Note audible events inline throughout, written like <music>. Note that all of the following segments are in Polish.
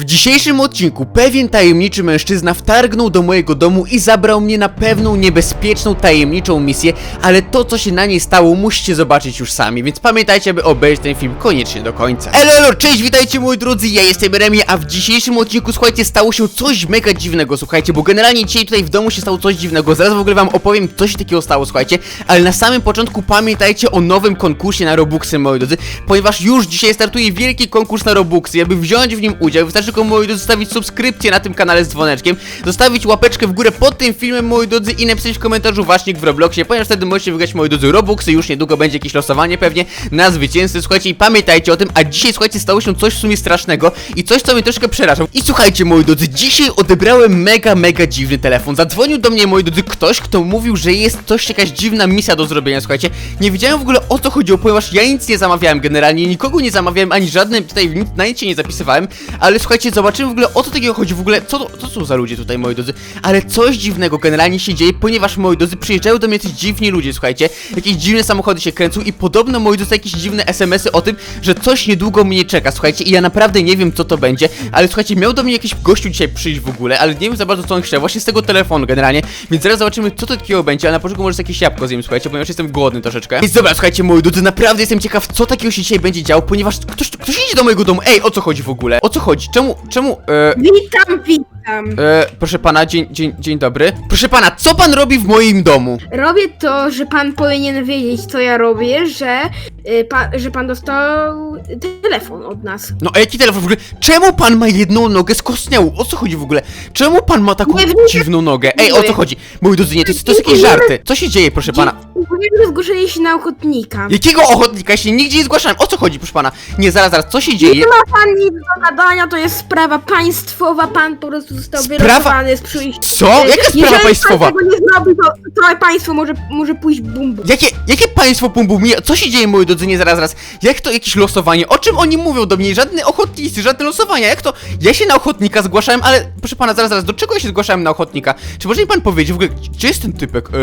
W dzisiejszym odcinku pewien tajemniczy mężczyzna wtargnął do mojego domu i zabrał mnie na pewną niebezpieczną, tajemniczą misję, ale to co się na niej stało musicie zobaczyć już sami, więc pamiętajcie, aby obejrzeć ten film koniecznie do końca. Elo, elo, cześć, witajcie moi drodzy, ja jestem Remi, a w dzisiejszym odcinku, słuchajcie, stało się coś mega dziwnego, słuchajcie, bo generalnie dzisiaj tutaj w domu się stało coś dziwnego, zaraz w ogóle wam opowiem, co się takiego stało, słuchajcie, ale na samym początku pamiętajcie o nowym konkursie na Robuxy, moi drodzy, ponieważ już dzisiaj startuje wielki konkurs na Robuxy, aby wziąć w nim udział, wystarczy tylko, moi drodzy, zostawić subskrypcję na tym kanale z dzwoneczkiem, zostawić łapeczkę w górę pod tym filmem, moi drodzy, i napisać w komentarzu właśnie w Robloxie, ponieważ wtedy możecie wygrać, moi drodzy, Robuxy, już niedługo będzie jakieś losowanie pewnie na zwycięzcy, słuchajcie, i pamiętajcie o tym, a dzisiaj, słuchajcie, stało się coś w sumie strasznego i coś, co mnie troszkę przeraża. I słuchajcie, moi drodzy, dzisiaj odebrałem mega, mega dziwny telefon. Zadzwonił do mnie, moi drodzy, ktoś, kto mówił, że jest coś, jakaś dziwna misja do zrobienia, słuchajcie. Nie wiedziałem w ogóle o co chodziło, ponieważ ja nic nie zamawiałem generalnie, nikogo nie zamawiałem, ani żadnym tutaj na nic się nie zapisywałem, ale słuchajcie, zobaczymy w ogóle o co takiego chodzi, w ogóle, co to, są za ludzie tutaj, moi drodzy, ale coś dziwnego generalnie się dzieje, ponieważ, moi drodzy, przyjeżdżają do mnie jacyś dziwni ludzie, słuchajcie, jakieś dziwne samochody się kręcą i podobno, moi drodzy, jakieś dziwne SMS-y o tym, że coś niedługo mnie czeka, słuchajcie, i ja naprawdę nie wiem, co to będzie, ale słuchajcie, miał do mnie jakiś gościu dzisiaj przyjść w ogóle, ale nie wiem za bardzo, co on chce, właśnie z tego telefonu generalnie, więc zaraz zobaczymy, co to takiego będzie, ale na początku może jakieś jabłko zjem, słuchajcie, ponieważ jestem głodny troszeczkę. Więc dobra, słuchajcie, moi drodzy, naprawdę jestem ciekaw, co takiego się dzisiaj będzie działo, ponieważ ktoś, ktoś idzie do mojego domu, ej, o co chodzi w ogóle? O co chodzi? Czemu, czemu, e, Witam, witam. e, proszę pana, dzień, dzień, dzień dobry. Proszę pana, co pan robi w moim domu? Robię to, że pan powinien wiedzieć, co ja robię, że, y, pa, że pan dostał telefon od nas. No, a jaki telefon w ogóle? Czemu pan ma jedną nogę skostniałą? O co chodzi w ogóle? Czemu pan ma taką Nie wiem. dziwną nogę? Ej, o co chodzi? Moi drodzy, nie, to, jest- to jest jakieś żarty. Co się dzieje, proszę pana? Powinien zgłoszenie się na ochotnika. Jakiego ochotnika? Ja się nigdzie nie zgłaszałem. O co chodzi, proszę pana? Nie, zaraz, zaraz, co się Nie dzieje? ma pan nic do gadania, to jest sprawa państwowa, pan po prostu został Sprawa- wylosowany z przyjść. Co? Jaka sprawa Jeżeli państwowa? pan tego nie zrobi, to całe państwo może, może pójść bum bum. Jakie, jakie państwo pum bum? Nie, Co się dzieje, moi drodzy? Nie, zaraz, zaraz. Jak to jakieś losowanie? O czym oni mówią do mnie? Żadne ochotnicy, żadne losowania. Jak to? Ja się na ochotnika zgłaszałem, ale proszę pana, zaraz, zaraz. Do czego ja się zgłaszałem na ochotnika? Czy może mi pan powiedzieć w ogóle, gdzie jest ten typek? E,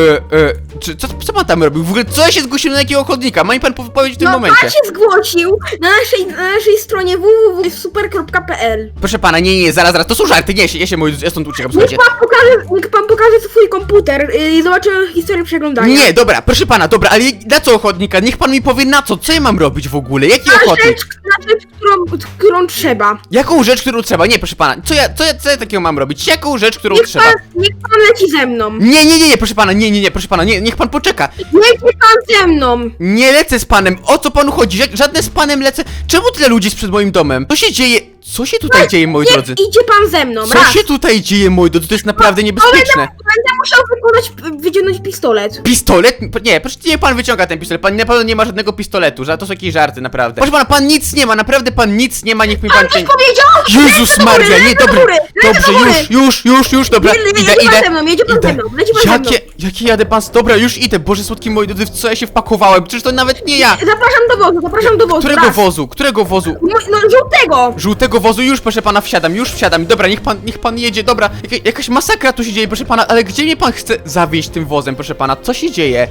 e, e, czy, co, co pan tam robił? W ogóle co ja się zgłosiłem na jakiego ochotnika? Ma mi pan po- powiedzieć w tym no momencie. pan się zgłosił na naszej, na naszej stronie www.super.pl Proszę pana, nie, nie, zaraz, zaraz. To są żarty. Nie, się, ja się, moi drodzy, ja stąd uciekam, Niech słuchajcie. pan pokaże, niech pan pokaże swój komputer i zobaczymy historię przeglądania. Nie, dobra, proszę pana, dobra, ale na co ochotnika? Niech pan mi powie na co, co ja mam robić w ogóle? Jaki Na ochotnik? rzecz, na rzecz którą, którą trzeba. Jaką rzecz, którą trzeba? Nie, proszę pana, co ja, co ja, co ja takiego mam robić? Jaką rzecz, którą Niech trzeba? pan, niech pan leci ze mną. Nie, nie, nie, nie, proszę pana, nie, nie, nie, proszę pana, nie, niech pan poczeka. Leci pan ze mną. Nie lecę z panem, o co panu chodzi? Ża- Żadne z panem lecę. Czemu tyle ludzi jest przed moim domem? Co się dzieje? Co się tutaj dzieje, moi Niech drodzy? idzie pan ze mną. Co Raz. się tutaj dzieje, moi drodzy? To jest naprawdę niebezpieczne. Będę, będę musiał wykonać, wyciągnąć pistolet. Pistolet? Nie, proszę, nie, pan wyciąga ten pistolet. Pan na pewno nie ma żadnego pistoletu. Ża- To są jakieś żarty, naprawdę. Proszę pana, pan nic nie ma, naprawdę pan nic nie ma, niech mi pan... Pan coś powiedział? Jezus Lecę do góry, Maria, nie, lecę do dobrze, już, już, już, już, dobra, Nie, nie, idę, jedzie pan idę, ze mną, jedzie pan idę. ze mną, leci pan ze mną. Jakie, jakie jadę pan, dobra, już idę, Boże słodki moi drodzy, w co ja się wpakowałem, przecież to nawet nie ja. Zapraszam do wozu, zapraszam do wozu. Którego raz. wozu, którego wozu? No, no żółtego. Żółtego wozu, już proszę pana wsiadam, już wsiadam, dobra, niech pan, niech pan jedzie, dobra, Jaka, jakaś masakra tu się dzieje, proszę pana, ale gdzie mnie pan chce zawieźć tym wozem, proszę pana, co się dzieje?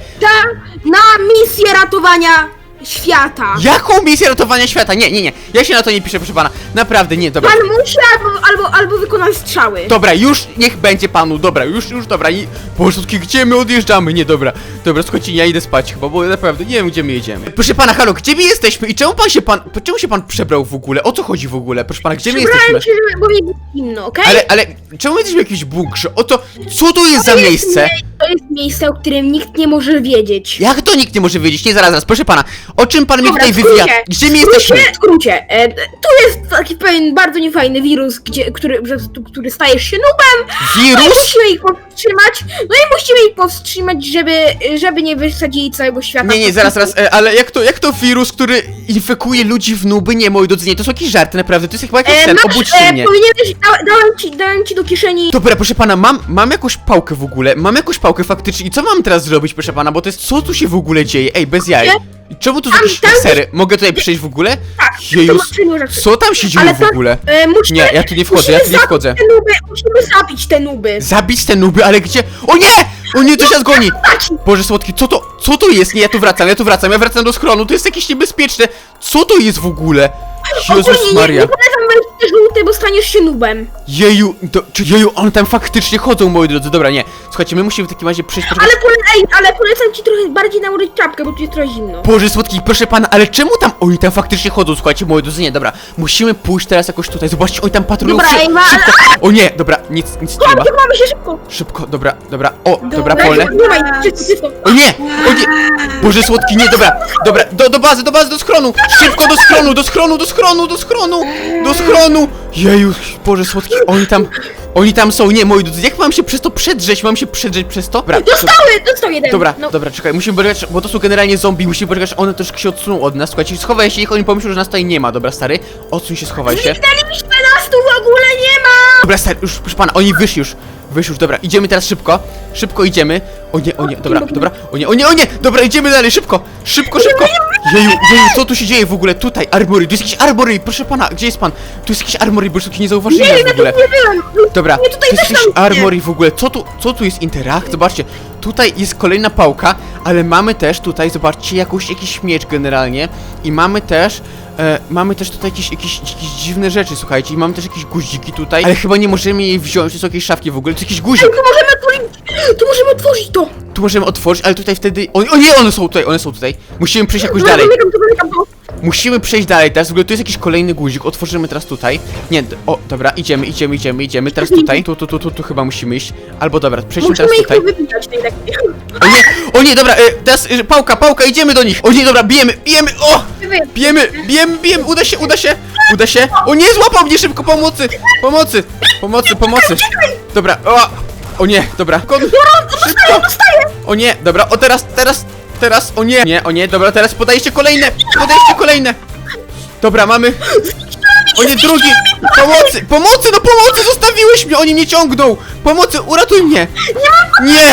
Na misję ratowania świata. Jaką misję ratowania świata? Nie, nie, nie, ja się na to nie piszę, proszę pana, naprawdę, nie, dobra. Pan musi albo, albo, albo wykonać strzały. Dobra, już niech będzie panu, dobra, już, już, dobra, i... Boże, gdzie my odjeżdżamy? Nie, dobra, dobra, słuchajcie, ja idę spać chyba, bo naprawdę nie wiem, gdzie my jedziemy. Proszę pana, halo, gdzie my jesteśmy i czemu pan się pan, czemu się pan przebrał w ogóle? O co chodzi w ogóle? Proszę pana, gdzie my Przebrałem jesteśmy? się, żeby- bo było zimno, okej? Ale, ale, czemu my jesteśmy w jakimś bunkrze? Oto, co to jest za To jest miejsce? mie- To jest miejsce, o którym nikt nie może wiedzieć. Jak to nikt nie może wiedzieć? Nie, zaraz, zaraz, proszę pana, o czym pan mi Dobra, tutaj w skrócie, wywija? Gdzie my w skrócie? W skrócie, e, tu jest taki pewien bardzo niefajny wirus, gdzie, który, przez który stajesz się nubem, Wirus? musimy ich powstrzymać, no i musimy ich powstrzymać, żeby, żeby nie wysadzili całego świata. Nie, nie, zaraz, zaraz, e, ale jak to, jak to wirus, który infekuje ludzi w nuby? Nie, moi drodzy, nie, to są jakieś żarty, naprawdę, to jest chyba jakiś sen, masz, obudźcie mnie. powinieneś, da, dałem, ci, dałem ci do kieszeni Dobra, proszę pana, mam, mam jakąś pałkę w ogóle, mam jakąś pałkę faktycznie i co mam teraz zrobić, proszę pana, bo to jest, co tu się w ogóle dzieje? Ej, bez jaj. I Czemu tu są Tam- jakieś tam- sery? Mogę tutaj przejść w ogóle? Tak, zobaczymy rzeczy. co tam się dzieje Ale w to- ogóle? E, musimy, Nie, ja tu nie wchodzę, ja tu nie wchodzę. Te nuby, musimy zabić te nuby. Zabić te nuby, ale gdzie? O nie! O nie, coś nas goni! Tak, Boże słodki, co to, co to jest? Nie, ja tu wracam, ja tu wracam, ja wracam do schronu, to jest jakieś niebezpieczne. Co to jest w ogóle? Jezus ogólnie nie, Maria. nie polecam wejść też staniesz się nubem. Jeju, to, czy jeju, one tam faktycznie chodzą, moi drodzy, dobra, nie. Słuchajcie, my musimy w takim razie przejść. Ale, pole, ej, ale polecam ci trochę bardziej nałożyć czapkę, bo tu jest trochę zimno. Boże słodki, proszę pana, ale czemu tam oni tam faktycznie chodzą, słuchajcie, moi drodzy, nie, dobra, musimy pójść teraz jakoś tutaj, zobaczcie, oni tam patrolują Dobra, szy- ej, ma- szybko. O nie, dobra, nic, nic nie ma. Chodź, mamy się szybko. Szybko, dobra, dobra, o, dobra, pole. Nie ma, czysto, czysto. O nie, o nie, Boże słodki, nie, dobra, dobra, do, do bazy, do bazy, do schronu, szybko do schronu, do schronu, do schronu, do schronu, do schronu. Jeju, Boże słodki, oni tam, oni tam są, nie, moi drodzy, jak mam się przez to przedrzeć, mam się przedrzeć przez to? Dobra, Dostały, dostał jeden. Dobra, no. dobra, czekaj, musimy poczekać, bo to są generalnie zombie, musimy poczekać, one troszkę się odsuną od nas, słuchajcie, schowaj się, niech oni pomyślą, że nas tutaj nie ma, dobra, stary, odsuń się, schowaj się. Zniknęliśmy nas tu w ogóle nie ma! Dobra, stary, już, proszę pana, oni wyszli już, wyszli już, dobra, idziemy teraz szybko, szybko idziemy, o nie, o nie, dobra, dobra, o nie, o nie, o nie, dobra, idziemy dalej, szybko, szybko, szybko, jeju, jeju, co tu się dzieje w ogóle, tutaj, armory, tu jest jakiś armory, proszę pana, gdzie jest pan, tu jest jakiś armory, bo już nie zauważyli Nie, ja w tu ogóle. nie byłem. Dobra, Nie, tutaj to jest też jakiś tam armory w ogóle. Co tu, co tu jest interakt? Zobaczcie, tutaj jest kolejna pałka, ale mamy też tutaj, zobaczcie, jakąś, jakiś miecz generalnie. I mamy też, e, mamy też tutaj jakieś, jakieś, jakieś dziwne rzeczy, słuchajcie. I mamy też jakieś guziki tutaj, ale chyba nie możemy jej wziąć, to są jakieś szafki w ogóle, to jest jakiś guzik. Tu możemy otworzyć, tu możemy otworzyć to. Tu możemy otworzyć, ale tutaj wtedy, o, o nie, one są tutaj, one są tutaj. Musimy przejść jakoś dalej. Zamykam to, zamykam to. Musimy przejść dalej. Teraz, w ogóle tu jest jakiś kolejny guzik, otworzymy teraz tutaj. Nie, o, dobra, idziemy, idziemy, idziemy, idziemy, teraz tutaj, tu, tu, tu, tu, tu chyba musimy iść. Albo dobra, przejdźmy teraz Musimy ich tutaj. tu tak. O nie, o nie, dobra, e, teraz e, pałka, pałka, idziemy do nich. O nie, dobra, bijemy, bijemy, o, bijemy, bijemy, bijemy, uda się, uda się, uda się. O nie, złapał mnie szybko, pomocy, pomocy, pomocy, pomocy. Dobra, o, o nie, dobra, kon, szybko. O nie, dobra, o teraz, teraz, teraz, o nie. Nie, o nie, dobra, teraz podajcie kolejne, podajcie kolejne. Dobra, mamy. O nie, drugi, pomocy, pomocy, no pomocy, zostawiłeś mnie, oni mnie ciągną. Pomocy, uratuj mnie. Nie,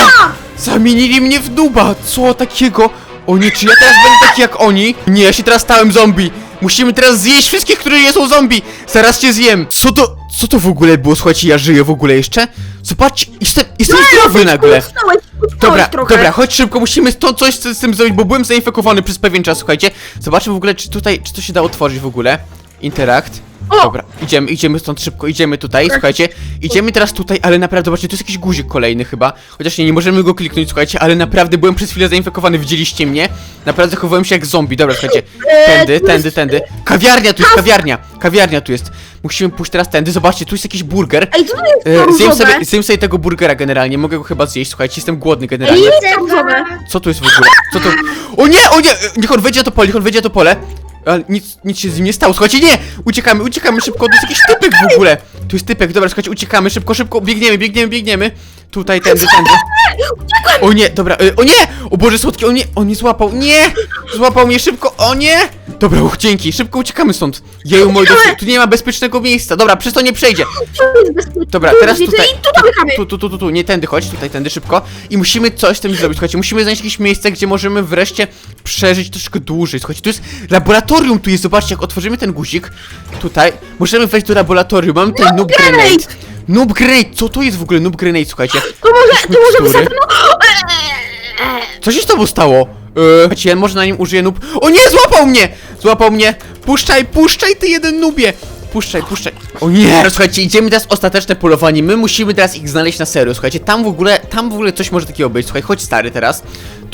zamienili mnie w duba, co takiego O nie, czy ja teraz będę taki jak oni? Nie, ja się teraz stałem zombie Musimy teraz zjeść wszystkich, którzy nie są zombie Zaraz cię zjem Co to, co to w ogóle było? Słuchajcie, ja żyję w ogóle jeszcze? Zobaczcie, jestem, jestem zdrowy nagle Utknąłeś, utknąłeś Dobra, trochę. dobra, chodź szybko, musimy stąd coś z, z tym zrobić, bo byłem zainfekowany przez pewien czas, słuchajcie. Zobaczmy w ogóle, czy tutaj, czy to się da otworzyć w ogóle. Interakt. O! Dobra, idziemy, idziemy stąd szybko, idziemy tutaj, słuchajcie. Idziemy teraz tutaj, ale naprawdę, zobaczcie, tu jest jakiś guzik kolejny chyba. Chociaż nie, nie możemy go kliknąć, słuchajcie, ale naprawdę byłem przez chwilę zainfekowany, widzieliście mnie? Naprawdę zachowałem się jak zombie, dobra, słuchajcie. Tędy, tu tędy, tędy. Kawiarnia tu jest, kawiarnia, kawiarnia tu jest. Musimy pójść teraz tędy, zobaczcie, tu jest jakiś burger. Ej, co to jest E, to Zjem różowe? sobie, zjem sobie tego burgera generalnie, mogę go chyba zjeść, słuchajcie, jestem głodny Ej, generalnie. jest to różowe. Co to jest w ogóle? Co to? O nie, o nie! Niech on wejdzie na to pole, niech on wejdzie na to pole. Ale nic, nic się z nim nie stało. Słuchajcie, nie! Uciekamy, uciekamy szybko, to jest jakiś typek w ogóle. Tu jest typek, dobra, słuchajcie, uciekamy, szybko, szybko, biegniemy, biegniemy, biegniemy. Tutaj, tędy, tędy. O nie, dobra, y, o nie! O Boże słodki, on nie, on nie złapał, nie! Złapał mnie szybko, o nie! Dobra, uch, dzięki, szybko uciekamy stąd. Jeju, moi drodzy, tu nie ma bezpiecznego miejsca. Dobra, przez to nie przejdzie. <laughs> Jest. Dobra, Tu teraz widzę tutaj. I tu zamykamy. Tu, tu, tu, tu, tu, nie tędy chodź, tutaj tędy szybko. I musimy coś z tym zrobić, słuchajcie. Musimy znaleźć jakieś miejsce, gdzie możemy wreszcie przeżyć troszkę dłużej. Słuchajcie, tu jest laboratorium, tu jest, zobaczcie, jak otworzymy ten guzik. Tutaj, możemy wejść do laboratorium. Mamy tutaj noob grenade! Noob grenade, co to jest w ogóle noob grenade, słuchajcie? To może, to może wysadzę, no. Co się z tobą stało? Eee, słuchajcie, ja może na nim użyję noob. O nie, złapał mnie! Złapał mnie! Puszczaj, puszczaj, ty jeden nubie! Puszczaj, puszczaj. O nie! Słuchajcie, idziemy teraz ostateczne polowanie. My musimy teraz ich znaleźć na serio. Słuchajcie, tam w ogóle, tam w ogóle coś może takiego być. Słuchaj, chodź stary teraz.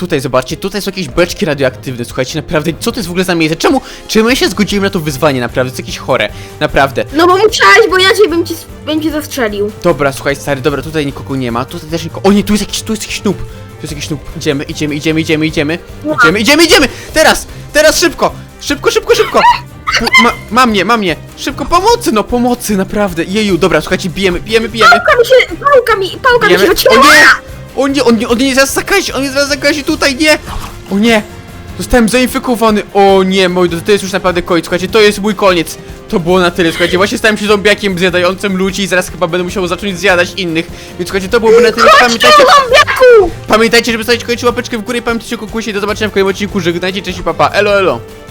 Tutaj zobaczcie, tutaj są jakieś beczki radioaktywne. Słuchajcie, naprawdę, co to jest w ogóle za miejsce? Czemu, czy my się zgodzimy na to wyzwanie? Naprawdę, to jest jakieś chore. Naprawdę. No bo musiałeś, bo inaczej bym ci, bym cię zastrzelił. Dobra, słuchaj stary, dobra, tutaj nikogo nie ma, tutaj też nikogo. O nie, tu jest jakiś, tu jest jakiś noob. Tu jest jakiś noob. Idziemy, idziemy, idziemy, idziemy, idziemy. Idziemy, idziemy, idziemy! Teraz! Teraz szybko! Szybko, szybko, szybko! Ma, mam mnie, mam mnie! Szybko, pomocy, no pomocy, naprawdę. Jeju, dobra, słuchajcie, bijemy, bijemy, bijemy. Pałka mi się, pałka mi, pałka mi się bijemy. O nie! O nie, on nie, on nie zaraz zakazi, on nie zaraz zakazi tutaj, nie! O nie! Zostałem zainfekowany, o nie, moi drodzy, to jest już naprawdę koniec, słuchajcie, to jest mój koniec. To było na tyle, słuchajcie, właśnie stałem się zombiakiem zjadającym ludzi i zaraz chyba będę musiał zacząć zjadać innych. Więc słuchajcie, to byłoby na tyle, pamiętajcie, pamiętajcie, żeby stawić koniecznie łapeczkę w górę i pamiętajcie o konkursie i do zobaczenia w kolejnym odcinku, żegnajcie, cześć i papa, elo elo.